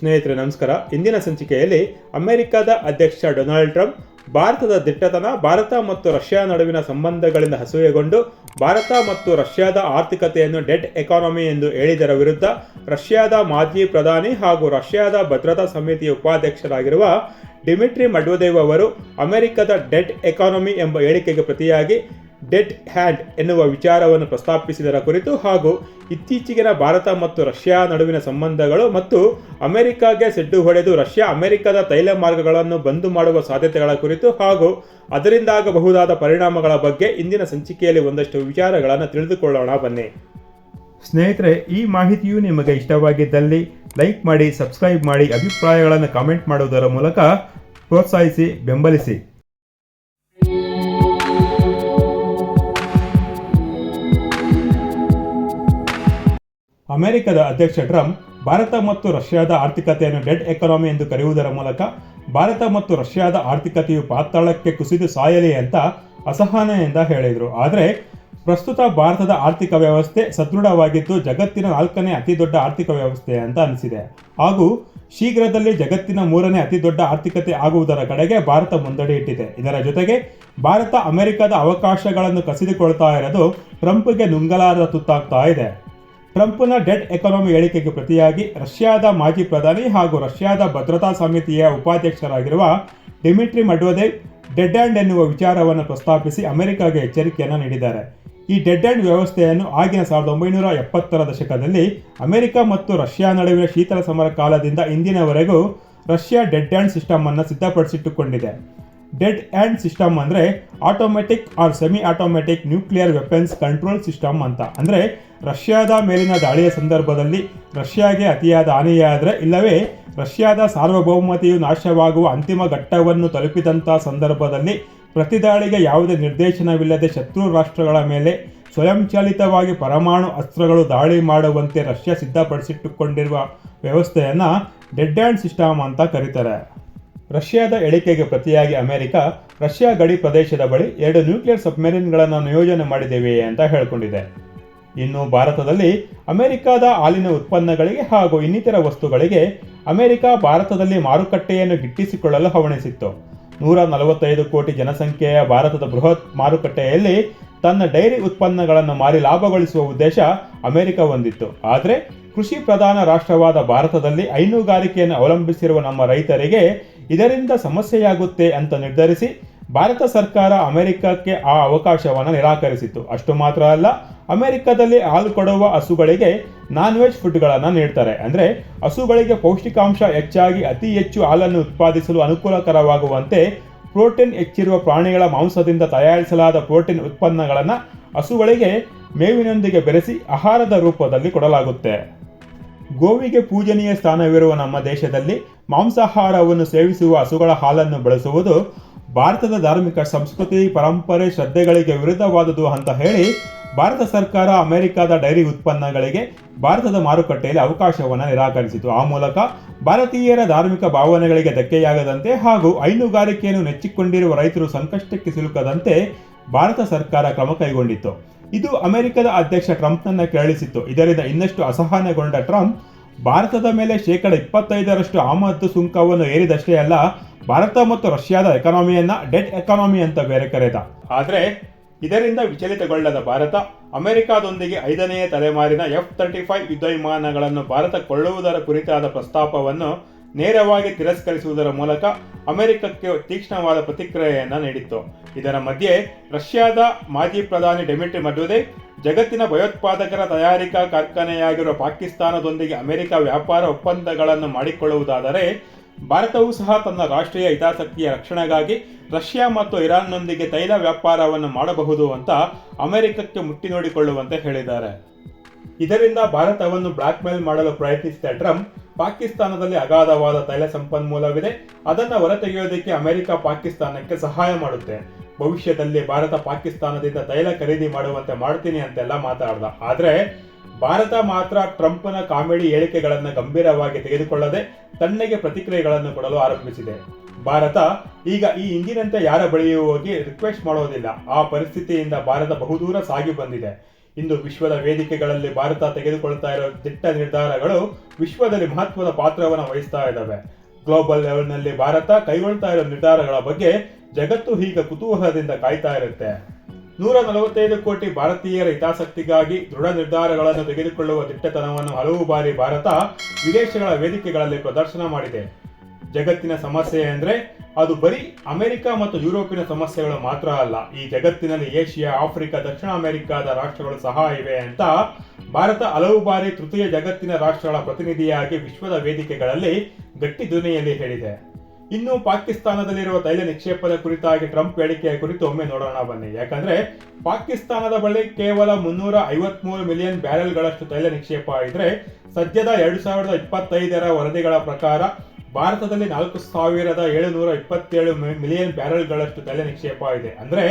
ಸ್ನೇಹಿತರೆ, ನಮಸ್ಕಾರ. ಇಂದಿನ ಸಂಚಿಕೆಯಲ್ಲಿ ಅಮೆರಿಕದ ಅಧ್ಯಕ್ಷ ಡೊನಾಲ್ಡ್ ಟ್ರಂಪ್ ಭಾರತದ ದಿಟ್ಟತನ, ಭಾರತ ಮತ್ತು ರಷ್ಯಾ ನಡುವಿನ ಸಂಬಂಧಗಳಿಂದ ಹಸುವೆಗೊಂಡು ಭಾರತ ಮತ್ತು ರಷ್ಯಾದ ಆರ್ಥಿಕತೆಯನ್ನು ಡೆಡ್ ಎಕಾನಮಿ ಎಂದು ಹೇಳಿದರ ವಿರುದ್ಧ ರಷ್ಯಾದ ಮಾಜಿ ಪ್ರಧಾನಿ ಹಾಗೂ ರಷ್ಯಾದ ಭದ್ರತಾ ಸಮಿತಿಯ ಉಪಾಧ್ಯಕ್ಷರಾಗಿರುವ ಡಿಮಿಟ್ರಿ ಮಡ್ವದೇವ್ ಅವರು ಅಮೆರಿಕದ ಡೆಡ್ ಎಕಾನಮಿ ಎಂಬ ಹೇಳಿಕೆಗೆ ಪ್ರತಿಯಾಗಿ ಡೆಡ್ ಹ್ಯಾಂಡ್ ಎನ್ನುವ ವಿಚಾರವನ್ನು ಪ್ರಸ್ತಾಪಿಸಿದರ ಕುರಿತು ಹಾಗೂ ಇತ್ತೀಚೆಗಿನ ಭಾರತ ಮತ್ತು ರಷ್ಯಾ ನಡುವಿನ ಸಂಬಂಧಗಳು ಮತ್ತು ಅಮೆರಿಕಾಗೆ ಸೆಡ್ಡು ಹೊಡೆದು ರಷ್ಯಾ ಅಮೆರಿಕದ ತೈಲ ಮಾರ್ಗಗಳನ್ನು ಬಂದು ಮಾಡುವ ಸಾಧ್ಯತೆಗಳ ಕುರಿತು ಹಾಗೂ ಅದರಿಂದಾಗಬಹುದಾದ ಪರಿಣಾಮಗಳ ಬಗ್ಗೆ ಇಂದಿನ ಸಂಚಿಕೆಯಲ್ಲಿ ಒಂದಷ್ಟು ವಿಚಾರಗಳನ್ನು ತಿಳಿದುಕೊಳ್ಳೋಣ, ಬನ್ನಿ. ಸ್ನೇಹಿತರೆ, ಈ ಮಾಹಿತಿಯು ನಿಮಗೆ ಇಷ್ಟವಾಗಿದ್ದಲ್ಲಿ ಲೈಕ್ ಮಾಡಿ, ಸಬ್ಸ್ಕ್ರೈಬ್ ಮಾಡಿ, ಅಭಿಪ್ರಾಯಗಳನ್ನು ಕಾಮೆಂಟ್ ಮಾಡುವುದರ ಮೂಲಕ ಪ್ರೋತ್ಸಾಹಿಸಿ, ಬೆಂಬಲಿಸಿ. ಅಮೆರಿಕದ ಅಧ್ಯಕ್ಷ ಟ್ರಂಪ್, ಭಾರತ ಮತ್ತು ರಷ್ಯಾದ ಆರ್ಥಿಕತೆಯನ್ನು ಡೆಡ್ ಎಕಾನಮಿ ಎಂದು ಕರೆಯುವುದರ ಮೂಲಕ ಭಾರತ ಮತ್ತು ರಷ್ಯಾದ ಆರ್ಥಿಕತೆಯು ಪಾತಾಳಕ್ಕೆ ಕುಸಿದು ಸಾಯಲಿ ಅಂತ ಅಸಹನೆಯಿಂದ ಹೇಳಿದರು. ಆದರೆ ಪ್ರಸ್ತುತ ಭಾರತದ ಆರ್ಥಿಕ ವ್ಯವಸ್ಥೆ ಸದೃಢವಾಗಿದ್ದು ಜಗತ್ತಿನ ನಾಲ್ಕನೇ ಅತಿ ದೊಡ್ಡ ಆರ್ಥಿಕ ವ್ಯವಸ್ಥೆ ಅಂತ ಅನಿಸಿದೆ. ಹಾಗೂ ಶೀಘ್ರದಲ್ಲಿ ಜಗತ್ತಿನ ಮೂರನೇ ಅತಿ ದೊಡ್ಡ ಆರ್ಥಿಕತೆ ಆಗುವುದರ ಕಡೆಗೆ ಭಾರತ ಮುಂದಡಿ ಇಟ್ಟಿದೆ. ಇದರ ಜೊತೆಗೆ ಭಾರತ ಅಮೆರಿಕದ ಅವಕಾಶಗಳನ್ನು ಕಸಿದುಕೊಳ್ತಾ ಇರೋದು ಟ್ರಂಪ್ಗೆ ನುಂಗಲಾರದ ತುತ್ತಾಗ್ತಾ ಇದೆ. ಟ್ರಂಪ್ನ ಡೆಡ್ ಎಕಾನಮಿ ಹೇಳಿಕೆಗೆ ಪ್ರತಿಯಾಗಿ ರಷ್ಯಾದ ಮಾಜಿ ಪ್ರಧಾನಿ ಹಾಗೂ ರಷ್ಯಾದ ಭದ್ರತಾ ಸಮಿತಿಯ ಉಪಾಧ್ಯಕ್ಷರಾಗಿರುವ ಡಿಮಿಟ್ರಿ ಮಡ್ವದೇವ್ ಡೆಡ್ ಆ್ಯಂಡ್ ಎನ್ನುವ ವಿಚಾರವನ್ನು ಪ್ರಸ್ತಾಪಿಸಿ ಅಮೆರಿಕಾಗೆ ಎಚ್ಚರಿಕೆಯನ್ನು ನೀಡಿದ್ದಾರೆ. ಈ ಡೆಡ್ ಆ್ಯಂಡ್ ವ್ಯವಸ್ಥೆಯನ್ನು ಆಗಿನ ಸಾವಿರದ ಒಂಬೈನೂರ ಎಪ್ಪತ್ತರ ದಶಕದಲ್ಲಿ ಅಮೆರಿಕ ಮತ್ತು ರಷ್ಯಾ ನಡುವಿನ ಶೀತಲ ಸಮರ ಕಾಲದಿಂದ ಇಂದಿನವರೆಗೂ ರಷ್ಯಾ ಡೆಡ್ ಆ್ಯಂಡ್ ಸಿಸ್ಟಮ್ ಅನ್ನು ಸಿದ್ಧಪಡಿಸಿಟ್ಟುಕೊಂಡಿದೆ. ಡೆಡ್ ಆ್ಯಂಡ್ ಸಿಸ್ಟಮ್ ಅಂದರೆ automatic or semi automatic nuclear weapons control system ಅಂತ. ಅಂದರೆ ರಷ್ಯಾದ ಮೇಲಿನ ದಾಳಿಯ ಸಂದರ್ಭದಲ್ಲಿ ರಷ್ಯಾಗೆ ಅತಿಯಾದ ಹಾನಿಯಾದರೆ ಇಲ್ಲವೇ ರಷ್ಯಾದ ಸಾರ್ವಭೌಮತೆಯು ನಾಶವಾಗುವ ಅಂತಿಮ ಘಟ್ಟವನ್ನು ತಲುಪಿದಂಥ ಸಂದರ್ಭದಲ್ಲಿ ಪ್ರತಿದಾಳಿಗೆ ಯಾವುದೇ ನಿರ್ದೇಶನವಿಲ್ಲದೆ ಶತ್ರು ರಾಷ್ಟ್ರಗಳ ಮೇಲೆ ಸ್ವಯಂಚಾಲಿತವಾಗಿ ಪರಮಾಣು ಅಸ್ತ್ರಗಳು ದಾಳಿ ಮಾಡುವಂತೆ ರಷ್ಯಾ ಸಿದ್ಧಪಡಿಸಿಟ್ಟುಕೊಂಡಿರುವ ವ್ಯವಸ್ಥೆಯನ್ನು ಡೆಡ್ ಆ್ಯಂಡ್ ಸಿಸ್ಟಮ್ ಅಂತ ಕರೀತಾರೆ. ರಷ್ಯಾದ ಎಳಿಕೆಗೆ ಪ್ರತಿಯಾಗಿ ಅಮೆರಿಕ, ರಷ್ಯಾ ಗಡಿ ಪ್ರದೇಶದ ಬಳಿ ಎರಡು ನ್ಯೂಕ್ಲಿಯರ್ ಸಬ್ಮೆರಿನ್ಗಳನ್ನು ನಿಯೋಜನೆ ಮಾಡಿದ್ದೇವೆ ಅಂತ ಹೇಳಿಕೊಂಡಿದೆ. ಇನ್ನು ಭಾರತದಲ್ಲಿ ಅಮೆರಿಕದ ಹಾಲಿನ ಉತ್ಪನ್ನಗಳಿಗೆ ಹಾಗೂ ಇನ್ನಿತರ ವಸ್ತುಗಳಿಗೆ ಅಮೆರಿಕ ಭಾರತದಲ್ಲಿ ಮಾರುಕಟ್ಟೆಯನ್ನು ಗಿಟ್ಟಿಸಿಕೊಳ್ಳಲು ಹವಣಿಸಿತ್ತು. ನೂರ ನಲವತ್ತೈದು ಕೋಟಿ ಜನಸಂಖ್ಯೆಯ ಭಾರತದ ಬೃಹತ್ ಮಾರುಕಟ್ಟೆಯಲ್ಲಿ ತನ್ನ ಡೈರಿ ಉತ್ಪನ್ನಗಳನ್ನು ಮಾರಿ ಲಾಭಗೊಳಿಸುವ ಉದ್ದೇಶ ಅಮೆರಿಕ ಹೊಂದಿತ್ತು. ಆದರೆ ಕೃಷಿ ಪ್ರಧಾನ ರಾಷ್ಟ್ರವಾದ ಭಾರತದಲ್ಲಿ ಹೈನುಗಾರಿಕೆಯನ್ನು ಅವಲಂಬಿಸಿರುವ ನಮ್ಮ ರೈತರಿಗೆ ಇದರಿಂದ ಸಮಸ್ಯೆಯಾಗುತ್ತೆ ಅಂತ ನಿರ್ಧರಿಸಿ ಭಾರತ ಸರ್ಕಾರ ಅಮೆರಿಕಕ್ಕೆ ಆ ಅವಕಾಶವನ್ನು ನಿರಾಕರಿಸಿತ್ತು. ಅಷ್ಟು ಮಾತ್ರ ಅಲ್ಲ, ಅಮೆರಿಕದಲ್ಲಿ ಹಾಲು ಕೊಡುವ ಹಸುಗಳಿಗೆ ನಾನ್ ವೆಜ್ ಫುಡ್ಗಳನ್ನು ನೀಡ್ತಾರೆ. ಅಂದರೆ ಹಸುಗಳಿಗೆ ಪೌಷ್ಟಿಕಾಂಶ ಹೆಚ್ಚಾಗಿ ಅತಿ ಹೆಚ್ಚು ಹಾಲನ್ನು ಉತ್ಪಾದಿಸಲು ಅನುಕೂಲಕರವಾಗುವಂತೆ ಪ್ರೋಟೀನ್ ಹೆಚ್ಚಿರುವ ಪ್ರಾಣಿಗಳ ಮಾಂಸದಿಂದ ತಯಾರಿಸಲಾದ ಪ್ರೋಟೀನ್ ಉತ್ಪನ್ನಗಳನ್ನು ಹಸುಗಳಿಗೆ ಮೇವಿನೊಂದಿಗೆ ಬೆರೆಸಿ ಆಹಾರದ ರೂಪದಲ್ಲಿ ಕೊಡಲಾಗುತ್ತೆ. ಗೋವಿಗೆ ಪೂಜನೀಯ ಸ್ಥಾನವಿರುವ ನಮ್ಮ ದೇಶದಲ್ಲಿ ಮಾಂಸಾಹಾರವನ್ನು ಸೇವಿಸುವ ಹಸುಗಳ ಹಾಲನ್ನು ಬಳಸುವುದು ಭಾರತದ ಧಾರ್ಮಿಕ ಸಂಸ್ಕೃತಿ, ಪರಂಪರೆ, ಶ್ರದ್ಧೆಗಳಿಗೆ ವಿರುದ್ಧವಾದುದು ಅಂತ ಹೇಳಿ ಭಾರತ ಸರ್ಕಾರ ಅಮೆರಿಕದ ಡೈರಿ ಉತ್ಪನ್ನಗಳಿಗೆ ಭಾರತದ ಮಾರುಕಟ್ಟೆಯಲ್ಲಿ ಅವಕಾಶವನ್ನು ನಿರಾಕರಿಸಿತು. ಆ ಮೂಲಕ ಭಾರತೀಯರ ಧಾರ್ಮಿಕ ಭಾವನೆಗಳಿಗೆ ಧಕ್ಕೆಯಾಗದಂತೆ ಹಾಗೂ ಹೈನುಗಾರಿಕೆಯನ್ನು ನೆಚ್ಚಿಕೊಂಡಿರುವ ರೈತರು ಸಂಕಷ್ಟಕ್ಕೆ ಸಿಲುಕದಂತೆ ಭಾರತ ಸರ್ಕಾರ ಕ್ರಮ ಕೈಗೊಂಡಿತ್ತು. ಇದು ಅಮೆರಿಕದ ಅಧ್ಯಕ್ಷ ಟ್ರಂಪ್ನನ್ನು ಕೆರಳಿಸಿತ್ತು. ಇದರಿಂದ ಇನ್ನಷ್ಟು ಅಸಹನೆಗೊಂಡ ಟ್ರಂಪ್, ಭಾರತದ ಮೇಲೆ ಶೇಕಡ ಇಪ್ಪತ್ತೈದರಷ್ಟು ಆಮದು ಸುಂಕವನ್ನು ಏರಿದಷ್ಟೇ ಅಲ್ಲ, ಭಾರತ ಮತ್ತು ರಷ್ಯಾದ ಎಕಾನಮಿಯನ್ನ ಡೆಡ್ ಎಕಾನಮಿ ಅಂತ ಬೇರೆ ಕರೆದ. ಆದರೆ ಇದರಿಂದ ವಿಚಲಿತಗೊಳ್ಳದ ಭಾರತ, ಅಮೆರಿಕಾದೊಂದಿಗೆ ಐದನೆಯ ತಲೆಮಾರಿನ ಎಫ್ ತರ್ಟಿ ಫೈವ್ ಯುದ್ಧ ವಿಮಾನಗಳನ್ನು ಭಾರತ ಕೊಳ್ಳುವುದರ ಕುರಿತಾದ ಪ್ರಸ್ತಾಪವನ್ನು ನೇರವಾಗಿ ತಿರಸ್ಕರಿಸುವುದರ ಮೂಲಕ ಅಮೆರಿಕಕ್ಕೆ ತೀಕ್ಷ್ಣವಾದ ಪ್ರತಿಕ್ರಿಯೆಯನ್ನು ನೀಡಿತ್ತು. ಇದರ ಮಧ್ಯೆ ರಷ್ಯಾದ ಮಾಜಿ ಪ್ರಧಾನಿ ಡೆಮಿಟ್ರಿ ಮಡ್ವದೇವ್ ಜಗತ್ತಿನ ಭಯೋತ್ಪಾದಕರ ತಯಾರಿಕಾ ಕಾರ್ಖಾನೆಯಾಗಿರುವ ಪಾಕಿಸ್ತಾನದೊಂದಿಗೆ ಅಮೆರಿಕ ವ್ಯಾಪಾರ ಒಪ್ಪಂದಗಳನ್ನು ಮಾಡಿಕೊಳ್ಳುವುದಾದರೆ, ಭಾರತವೂ ಸಹ ತನ್ನ ರಾಷ್ಟ್ರೀಯ ಹಿತಾಸಕ್ತಿಯ ರಕ್ಷಣೆಗಾಗಿ ರಷ್ಯಾ ಮತ್ತು ಇರಾನ್ನೊಂದಿಗೆ ತೈಲ ವ್ಯಾಪಾರವನ್ನು ಮಾಡಬಹುದು ಅಂತ ಅಮೆರಿಕಕ್ಕೆ ಮುಟ್ಟಿ ನೋಡಿಕೊಳ್ಳುವಂತೆ ಹೇಳಿದ್ದಾರೆ. ಇದರಿಂದ ಭಾರತವನ್ನು ಬ್ಲಾಕ್ ಮೇಲ್ ಮಾಡಲು ಪ್ರಯತ್ನಿಸಿದ ಟ್ರಂಪ್, ಪಾಕಿಸ್ತಾನದಲ್ಲಿ ಅಗಾಧವಾದ ತೈಲ ಸಂಪನ್ಮೂಲವಿದೆ. ಅದನ್ನು ಹೊರತೆಗೆಯೋದಕ್ಕೆ ಅಮೆರಿಕ ಪಾಕಿಸ್ತಾನಕ್ಕೆ ಸಹಾಯ ಮಾಡುತ್ತೆ. ಭವಿಷ್ಯದಲ್ಲಿ ಭಾರತ ಪಾಕಿಸ್ತಾನದಿಂದ ತೈಲ ಖರೀದಿ ಮಾಡುವಂತೆ ಮಾಡ್ತೀನಿ ಅಂತೆಲ್ಲ ಮಾತಾಡ್ದ. ಆದರೆ, ಭಾರತ ಮಾತ್ರ ಟ್ರಂಪ್ನ ಕಾಮಿಡಿ ಹೇಳಿಕೆಗಳನ್ನು ಗಂಭೀರವಾಗಿ ತೆಗೆದುಕೊಳ್ಳದೆ ತಣ್ಣಗೆ ಪ್ರತಿಕ್ರಿಯೆಗಳನ್ನು ಕೊಡಲು ಆರಂಭಿಸಿದೆ. ಭಾರತ ಈಗ ಈ ಹಿಂದಿನಂತೆ ಯಾರ ಬಳಿಯೂ ಹೋಗಿ ರಿಕ್ವೆಸ್ಟ್ ಮಾಡೋದಿಲ್ಲ. ಆ ಪರಿಸ್ಥಿತಿಯಿಂದ ಭಾರತ ಬಹುದೂರ ಸಾಗಿ ಬಂದಿದೆ. ಇಂದು ವಿಶ್ವದ ವೇದಿಕೆಗಳಲ್ಲಿ ಭಾರತ ತೆಗೆದುಕೊಳ್ತಾ ಇರೋ ದಿಟ್ಟ ನಿರ್ಧಾರಗಳು ವಿಶ್ವದಲ್ಲಿ ಮಹತ್ವದ ಪಾತ್ರವನ್ನು ವಹಿಸ್ತಾ ಇದ್ದಾವೆ ಗ್ಲೋಬಲ್ ಲೆವೆಲ್ನಲ್ಲಿ ಭಾರತ ಕೈಗೊಳ್ತಾ ಇರೋ ನಿರ್ಧಾರಗಳ ಬಗ್ಗೆ ಜಗತ್ತು ಈಗ ಕುತೂಹಲದಿಂದ ಕಾಯ್ತಾ ಇರುತ್ತೆ. ನೂರ ನಲವತ್ತೈದು ಕೋಟಿ ಭಾರತೀಯರ ಹಿತಾಸಕ್ತಿಗಾಗಿ ದೃಢ ನಿರ್ಧಾರಗಳನ್ನು ತೆಗೆದುಕೊಳ್ಳುವ ದಿಟ್ಟತನವನ್ನು ಹಲವು ಬಾರಿ ಭಾರತ ವಿದೇಶಗಳ ವೇದಿಕೆಗಳಲ್ಲಿ ಪ್ರದರ್ಶನ ಮಾಡಿದೆ. ಜಗತ್ತಿನ ಸಮಸ್ಯೆ ಅಂದರೆ ಅದು ಬರೀ ಅಮೆರಿಕ ಮತ್ತು ಯುರೋಪಿನ ಸಮಸ್ಯೆಗಳು ಮಾತ್ರ ಅಲ್ಲ. ಈ ಜಗತ್ತಿನಲ್ಲಿ ಏಷ್ಯಾ, ಆಫ್ರಿಕಾ, ದಕ್ಷಿಣ ಅಮೆರಿಕಾದ ರಾಷ್ಟ್ರಗಳು ಸಹ ಇವೆ ಅಂತ ಭಾರತ ಹಲವು ಬಾರಿ ತೃತೀಯ ಜಗತ್ತಿನ ರಾಷ್ಟ್ರಗಳ ಪ್ರತಿನಿಧಿಯಾಗಿ ವಿಶ್ವದ ವೇದಿಕೆಗಳಲ್ಲಿ ಗಟ್ಟಿ ಧ್ವನಿಯಲ್ಲಿ ಹೇಳಿದೆ. ಇನ್ನು ಪಾಕಿಸ್ತಾನದಲ್ಲಿರುವ ತೈಲ ನಿಕ್ಷೇಪದ ಕುರಿತಾಗಿ ಟ್ರಂಪ್ ಹೇಳಿಕೆಯ ಕುರಿತು ಒಮ್ಮೆ ನೋಡೋಣ ಬನ್ನಿ. ಯಾಕಂದ್ರೆ ಪಾಕಿಸ್ತಾನದ ಬಳಿ ಕೇವಲ ಮುನ್ನೂರ ಐವತ್ಮೂರು ಮಿಲಿಯನ್ ಬ್ಯಾರೆಲ್ಗಳಷ್ಟು ತೈಲ ನಿಕ್ಷೇಪ ಇದ್ರೆ ಸದ್ಯದ ಎರಡು ಸಾವಿರದ ಇಪ್ಪತ್ತೈದರ ವರದಿಗಳ ಪ್ರಕಾರ ಭಾರತದಲ್ಲಿ ನಾಲ್ಕು ಸಾವಿರದ ಏಳುನೂರ ಇಪ್ಪತ್ತೇಳು ಮಿಲಿಯನ್ ಬ್ಯಾರಲ್ಗಳಷ್ಟು ತೈಲ ನಿಕ್ಷೇಪ ಇದೆ. ಅಂದ್ರೆ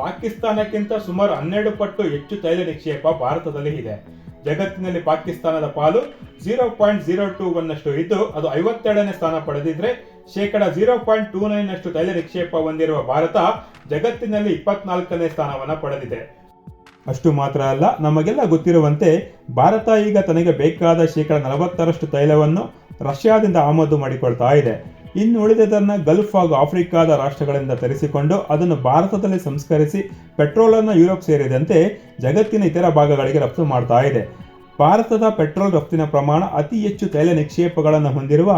ಪಾಕಿಸ್ತಾನಕ್ಕಿಂತ ಸುಮಾರು ಹನ್ನೆರಡು ಪಟ್ಟು ಹೆಚ್ಚು ತೈಲ ನಿಕ್ಷೇಪ ಭಾರತದಲ್ಲಿ ಇದೆ. ಜಗತ್ತಿನಲ್ಲಿ ಪಾಕಿಸ್ತಾನದ ಪಾಲು zero point zero two one ಅಷ್ಟು ಇದ್ದು, ಅದು ಐವತ್ತೆರಡನೇ ಸ್ಥಾನ ಪಡೆದಿದ್ರೆ ಶೇಕಡ ಜೀರೋ ಪಾಯಿಂಟ್ ಟೂ ನೈನ್ ಅಷ್ಟು ತೈಲ ನಿಕ್ಷೇಪ ಹೊಂದಿರುವ ಭಾರತ ಜಗತ್ತಿನಲ್ಲಿ ಇಪ್ಪತ್ನಾಲ್ಕನೇ ಸ್ಥಾನವನ್ನ ಪಡೆದಿದೆ. ಅಷ್ಟು ಮಾತ್ರ ಅಲ್ಲ, ನಮಗೆಲ್ಲ ಗೊತ್ತಿರುವಂತೆ ಭಾರತ ಈಗ ತನಗೆ ಬೇಕಾದ ಶೇಕಡ ನಲವತ್ತರಷ್ಟು ತೈಲವನ್ನು ರಷ್ಯಾದಿಂದ ಆಮದು ಮಾಡಿಕೊಳ್ತಾ ಇದೆ. ಇನ್ನು ಉಳಿದದನ್ನು ಗಲ್ಫ್ ಹಾಗೂ ಆಫ್ರಿಕಾದ ರಾಷ್ಟ್ರಗಳಿಂದ ತರಿಸಿಕೊಂಡು ಅದನ್ನು ಭಾರತದಲ್ಲಿ ಸಂಸ್ಕರಿಸಿ ಪೆಟ್ರೋಲನ್ನು ಯುರೋಪ್ ಸೇರಿದಂತೆ ಜಗತ್ತಿನ ಇತರ ಭಾಗಗಳಿಗೆ ರಫ್ತು ಮಾಡ್ತಾ ಇದೆ. ಭಾರತದ ಪೆಟ್ರೋಲ್ ರಫ್ತಿನ ಪ್ರಮಾಣ ಅತಿ ಹೆಚ್ಚು ತೈಲ ನಿಕ್ಷೇಪಗಳನ್ನು ಹೊಂದಿರುವ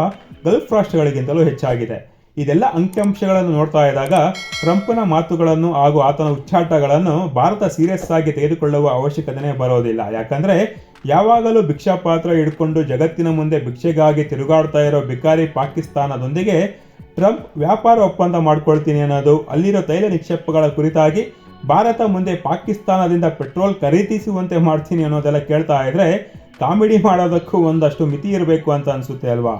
ಗಲ್ಫ್ ರಾಷ್ಟ್ರಗಳಿಗಿಂತಲೂ ಹೆಚ್ಚಾಗಿದೆ. ಇದೆಲ್ಲ ಅಂಕಿಅಂಶಗಳನ್ನು ನೋಡ್ತಾ ಇದ್ದಾಗ ಟ್ರಂಪ್ನ ಮಾತುಗಳನ್ನು ಹಾಗೂ ಆತನ ಉಚ್ಚಾಟಗಳನ್ನು ಭಾರತ ಸೀರಿಯಸ್ ಆಗಿ ತೆಗೆದುಕೊಳ್ಳುವ ಅವಶ್ಯಕತೆನೇ ಬರೋದಿಲ್ಲ. ಯಾಕಂದ್ರೆ ಯಾವಾಗಲೂ ಭಿಕ್ಷಾ ಪಾತ್ರ ಹಿಡ್ಕೊಂಡು ಜಗತ್ತಿನ ಮುಂದೆ ಭಿಕ್ಷೆಗಾಗಿ ತಿರುಗಾಡ್ತಾ ಇರೋ ಭಿಕಾರಿ ಪಾಕಿಸ್ತಾನದೊಂದಿಗೆ ಟ್ರಂಪ್ ವ್ಯಾಪಾರ ಒಪ್ಪಂದ ಮಾಡ್ಕೊಳ್ತೀನಿ ಅನ್ನೋದು ಅಲ್ಲಿರೋ ತೈಲ ನಿಕ್ಷೇಪಗಳ ಕುರಿತಾಗಿ ಭಾರತ ಮುಂದೆ ಪಾಕಿಸ್ತಾನದಿಂದ ಪೆಟ್ರೋಲ್ ಖರೀದಿಸುವಂತೆ ಮಾಡ್ತೀನಿ ಅನ್ನೋದೆಲ್ಲ ಕೇಳ್ತಾ ಇದ್ರೆ ಕಾಮಿಡಿ ಮಾಡೋದಕ್ಕೂ ಒಂದಷ್ಟು ಮಿತಿ ಇರಬೇಕು ಅಂತ ಅನಿಸುತ್ತೆ ಅಲ್ವಾ?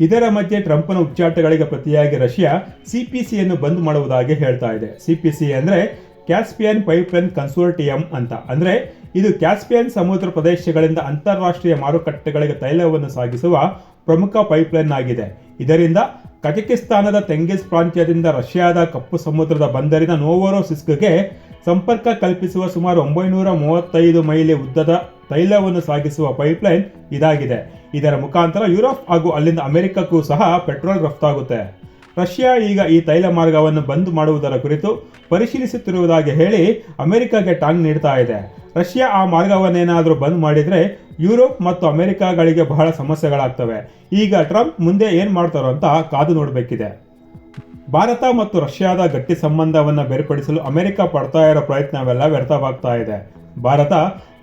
ಇದರ ಮಧ್ಯೆ ಟ್ರಂಪ್ನ ಉಚ್ಚಾಟಗಳಿಗೆ ಪ್ರತಿಯಾಗಿ ರಷ್ಯಾ ಸಿಪಿಸಿಯನ್ನು ಬಂದ್ ಮಾಡುವುದಾಗಿ ಹೇಳ್ತಾ ಇದೆ. ಸಿಪಿಸಿ ಅಂದ್ರೆ ಕ್ಯಾಸ್ಪಿಯನ್ ಪೈಪ್ಲೈನ್ ಕನ್ಸೋರ್ಟಿಯಂ ಅಂತ. ಅಂದ್ರೆ ಇದು ಕ್ಯಾಸ್ಪಿಯನ್ ಸಮುದ್ರ ಪ್ರದೇಶಗಳಿಂದ ಅಂತಾರಾಷ್ಟ್ರೀಯ ಮಾರುಕಟ್ಟೆಗಳಿಗೆ ತೈಲವನ್ನು ಸಾಗಿಸುವ ಪ್ರಮುಖ ಪೈಪ್ಲೈನ್ ಆಗಿದೆ. ಇದರಿಂದ ಕಜಕಿಸ್ತಾನದ ತೆಂಗಿಸ್ ಪ್ರಾಂತ್ಯದಿಂದ ರಷ್ಯಾದ ಕಪ್ಪು ಸಮುದ್ರದ ಬಂದರಿನ ನೋವೋರೋಸಿಸ್ಕ್ಗೆ ಸಂಪರ್ಕ ಕಲ್ಪಿಸುವ ಸುಮಾರು ಒಂಬೈನೂರ ಮೂವತ್ತೈದು ಮೈಲಿ ಉದ್ದದ ತೈಲವನ್ನು ಸಾಗಿಸುವ ಪೈಪ್ಲೈನ್ ಇದಾಗಿದೆ. ಇದರ ಮುಖಾಂತರ ಯುರೋಪ್ ಹಾಗೂ ಅಲ್ಲಿಂದ ಅಮೆರಿಕಕ್ಕೂ ಸಹ ಪೆಟ್ರೋಲ್ ರಫ್ತಾಗುತ್ತೆ. ರಷ್ಯಾ ಈಗ ಈ ತೈಲ ಮಾರ್ಗವನ್ನು ಬಂದ್ ಮಾಡುವುದರ ಕುರಿತು ಪರಿಶೀಲಿಸುತ್ತಿರುವುದಾಗಿ ಹೇಳಿ ಅಮೆರಿಕಗೆ ಟಾಂಗ್ ನೀಡ್ತಾ ಇದೆ. ರಷ್ಯಾ ಆ ಮಾರ್ಗವನ್ನೇನಾದರೂ ಬಂದ್ ಮಾಡಿದರೆ ಯುರೋಪ್ ಮತ್ತು ಅಮೆರಿಕಗಳಿಗೆ ಬಹಳ ಸಮಸ್ಯೆಗಳಾಗ್ತವೆ. ಈಗ ಟ್ರಂಪ್ ಮುಂದೆ ಏನು ಮಾಡ್ತಾರೋ ಅಂತ ಕಾದು ನೋಡಬೇಕಿದೆ. ಭಾರತ ಮತ್ತು ರಷ್ಯಾದ ಗಟ್ಟಿ ಸಂಬಂಧವನ್ನು ಬೇರ್ಪಡಿಸಲು ಅಮೆರಿಕ ಪಡ್ತಾ ಇರೋ ಪ್ರಯತ್ನವೆಲ್ಲ ವ್ಯರ್ಥವಾಗ್ತಾ ಇದೆ. ಭಾರತ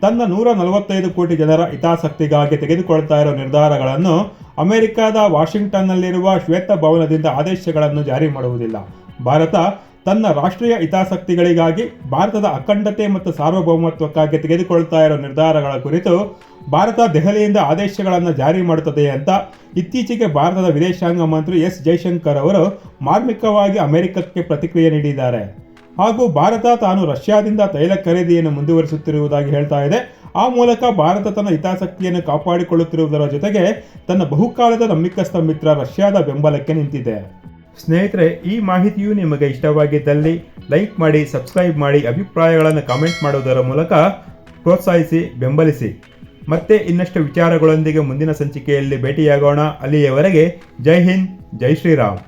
ತನ್ನ ನೂರ ನಲವತ್ತೈದು ಕೋಟಿ ಜನರ ಹಿತಾಸಕ್ತಿಗಾಗಿ ತೆಗೆದುಕೊಳ್ತಾ ಇರೋ ನಿರ್ಧಾರಗಳನ್ನು ಅಮೆರಿಕದ ವಾಷಿಂಗ್ಟನ್ನಲ್ಲಿರುವ ಶ್ವೇತ ಭವನದಿಂದ ಆದೇಶಗಳನ್ನು ಜಾರಿ ಮಾಡುವುದಿಲ್ಲ. ಭಾರತ ತನ್ನ ರಾಷ್ಟ್ರೀಯ ಹಿತಾಸಕ್ತಿಗಳಿಗಾಗಿ ಭಾರತದ ಅಖಂಡತೆ ಮತ್ತು ಸಾರ್ವಭೌಮತ್ವಕ್ಕಾಗಿ ತೆಗೆದುಕೊಳ್ತಾ ಇರೋ ನಿರ್ಧಾರಗಳ ಕುರಿತು ಭಾರತ ದೆಹಲಿಯಿಂದ ಆದೇಶಗಳನ್ನು ಜಾರಿ ಮಾಡುತ್ತದೆ ಅಂತ ಇತ್ತೀಚೆಗೆ ಭಾರತದ ವಿದೇಶಾಂಗ ಮಂತ್ರಿ ಎಸ್ ಜೈಶಂಕರ್ ಅವರು ಮಾರ್ಮಿಕವಾಗಿ ಅಮೆರಿಕಕ್ಕೆ ಪ್ರತಿಕ್ರಿಯೆ ನೀಡಿದ್ದಾರೆ. ಹಾಗೂ ಭಾರತ ತಾನು ರಷ್ಯಾದಿಂದ ತೈಲ ಖರೀದಿಯನ್ನು ಮುಂದುವರಿಸುತ್ತಿರುವುದಾಗಿ ಹೇಳ್ತಾ ಇದೆ. ಆ ಮೂಲಕ ಭಾರತ ತನ್ನ ಹಿತಾಸಕ್ತಿಯನ್ನು ಕಾಪಾಡಿಕೊಳ್ಳುತ್ತಿರುವುದರ ಜೊತೆಗೆ ತನ್ನ ಬಹುಕಾಲದ ನಂಬಿಕಸ್ಥ ಮಿತ್ರ ರಷ್ಯಾದ ಬೆಂಬಲಕ್ಕೆ ನಿಂತಿದೆ. ಸ್ನೇಹಿತರೆ, ಈ ಮಾಹಿತಿಯು ನಿಮಗೆ ಇಷ್ಟವಾಗಿದ್ದಲ್ಲಿ ಲೈಕ್ ಮಾಡಿ, ಸಬ್ಸ್ಕ್ರೈಬ್ ಮಾಡಿ, ಅಭಿಪ್ರಾಯಗಳನ್ನು ಕಾಮೆಂಟ್ ಮಾಡುವುದರ ಮೂಲಕ ಪ್ರೋತ್ಸಾಹಿಸಿ, ಬೆಂಬಲಿಸಿ. ಮತ್ತೆ ಇನ್ನಷ್ಟು ವಿಚಾರಗಳೊಂದಿಗೆ ಮುಂದಿನ ಸಂಚಿಕೆಯಲ್ಲಿ ಭೇಟಿಯಾಗೋಣ. ಅಲ್ಲಿಯವರೆಗೆ ಜೈ ಹಿಂದ್, ಜೈ ಶ್ರೀರಾಮ್.